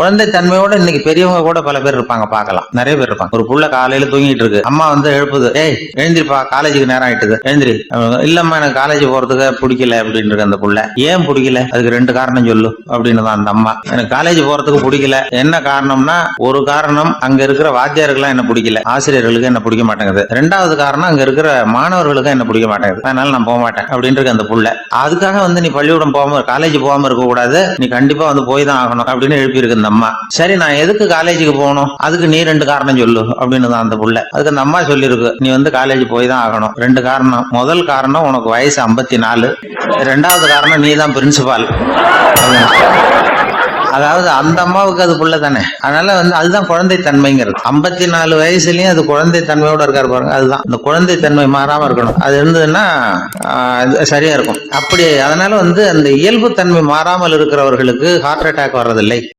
குழந்தை தன்மையோட இன்னைக்கு பெரியவங்க கூட பல பேர் இருப்பாங்க பார்க்கலாம். நிறைய பேர் இருப்பாங்க. ஒரு புள்ள காலையில தூங்கிட்டு இருக்கு. அம்மா வந்து எழுப்புது ஏய் எழுந்திரிப்பா காலேஜுக்கு நேரம் ஆயிட்டுது. எழுந்திரி. இல்லம்மா எனக்கு காலேஜ் போறதுக்கு பிடிக்கல அப்படின்னு இருக்கு அந்த புள்ள. ஏன் பிடிக்கல? அதுக்கு ரெண்டு காரணம் சொல்லு அப்படின்னு தான் அந்த அம்மா. எனக்கு காலேஜ் போறதுக்கு பிடிக்கல. என்ன காரணம்னா ஒரு காரணம் அங்க இருக்கிற வாத்தியாருக்கெல்லாம் என்ன பிடிக்கல. ஆசிரியர்களுக்கு என்ன பிடிக்க மாட்டேங்குது. ரெண்டாவது காரணம் அங்க இருக்கிற மாணவர்களுக்கு என்ன பிடிக்க மாட்டேங்குது. அதனால நான் போக மாட்டேன் அப்படின்னு இருக்கு அந்த புள்ள. அதுக்காக வந்து நீ பள்ளிக்கூடம் போகாம காலேஜ் போகாம இருக்க கூடாது நீ கண்டிப்பா வந்து போய் தான் ஆகணும் அப்படின்னு எழுப்பி இருக்கு அந்த அம்மா சரி நான் எதுக்கு காலேஜுக்கு போகணும்? அதுக்கு நீ ரெண்டு காரணம் சொல்லு அப்படின்னு தான் அந்த புள்ள. அதுக்கு அந்த அம்மா சொல்லியிருக்கு நீ வந்து காலேஜ் போய் தான் ஆகணும். ரெண்டு காரணம். முதல் காரணம் உனக்கு வயசு ஐம்பத்தி நாலு ரெண்டாவது காரணம் நீ தான் பிரின்சிபால் அதாவது அந்த அம்மாவுக்கு அது புள்ள தானே. அதனால வந்து அதுதான் குழந்தை தன்மைங்கிறது ஐம்பத்தி நாலு வயசுலயும் அது குழந்தை தன்மையோட இருக்காரு பாருங்க அதுதான். அந்த குழந்தை தன்மை மாறாம இருக்கணும். அது இருந்ததுன்னா சரியா இருக்கும். அப்படி அதனால வந்து அந்த இயல்பு தன்மை மாறாமல் இருக்கிறவர்களுக்கு ஹார்ட் அட்டாக் வர்றதில்லை.